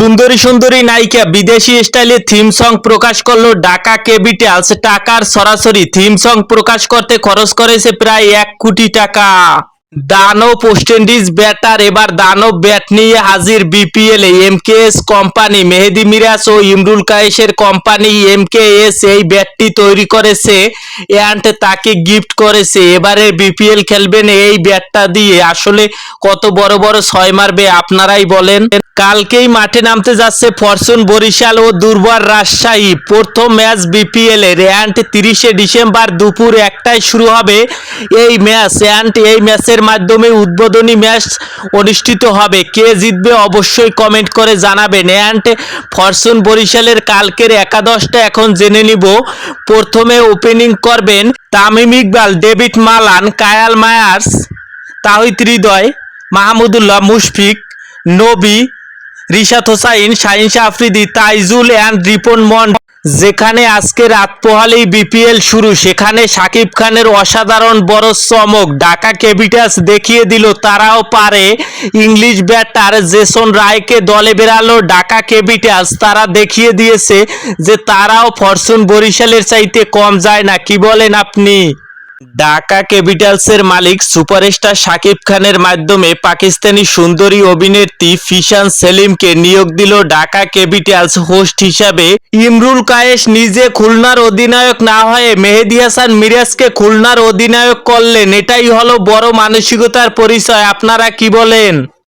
সুন্দরী সুন্দরী নায়িকা বিদেশি স্টাইলে থিম সং প্রকাশ করল ঢাকা ক্যাপিটালস টাকার সরাসরি থিম সং প্রকাশ করতে খরচ করেছে প্রায় এক কোটি টাকা। দানব ওয়েস্ট ব্যাটার, এবার দানব ব্যাট নিয়ে হাজির BPL K S company, Mehedi Miraj ও ইমরুল কায়েসের কোম্পানি এম কে এস এই ব্যাটটি তৈরি করেছে অ্যান্ড তাকে গিফট করেছে। এবারে বিপিএল খেলবেন এই ব্যাটটা দিয়ে। আসলে কত বড় বড় ছয় মারবে আপনারাই বলেন। কালকেই মাঠে নামতে যাচ্ছে ফরচুন, বরিশাল ও দুর্বার রাজশাহী। প্রথম ম্যাচ বিপিএল এর। অ্যান্ড তিরিশে ডিসেম্বর দুপুর একটায় শুরু হবে এই ম্যাচ। অ্যান্ড এই ম্যাচের মাধ্যমে উদ্বোধনী ম্যাচ অনুষ্ঠিত হবে। কে জিতবে অবশ্যই কমেন্ট করে জানাবেন। অ্যান্ড ফরচুন, বরিশালের কালকের একাদশটা এখন জেনে নিব। প্রথমে ওপেনিং করবেন Tamim Iqbal, David Malan, Kyle Mayers, Towhid Hridoy, Mahmudullah Mushfiq, Nabi Rishad Hossain Shaheenshah Afridi Taijul and Ripon মন। যেখানে আজকে রাত পোহালেই বিপিএল শুরু, সেখানে সাকিব খানের অসাধারণ বড় চমক ঢাকা ক্যাপিটালস দেখিয়ে দিল, তারাও পারে। ইংলিশ ব্যাটার জেসন রায়কে দলে বেরালো ঢাকা ক্যাপিটালস, তারা দেখিয়ে দিয়েছে যে তারাও ফরচুন বরিশালের চাইতে কম যায় না, কি বলেন আপনি? ঢাকা ক্যাপিটালসের মালিক সুপারস্টার শাকিব খানের মাধ্যমে পাকিস্তানি সুন্দরী অভিনেত্রী ফিশান সেলিমকে নিয়োগ দিল ঢাকা ক্যাপিটালস হোস্ট হিসাবে। ইমরুল কায়েস নিজে খুলনার অধিনায়ক না হয়ে মেহেদি হাসান মিরাজকে খুলনার অধিনায়ক করলেন। এটাই হলো বড় মানসিকতার পরিচয়। আপনারা কি বলেন?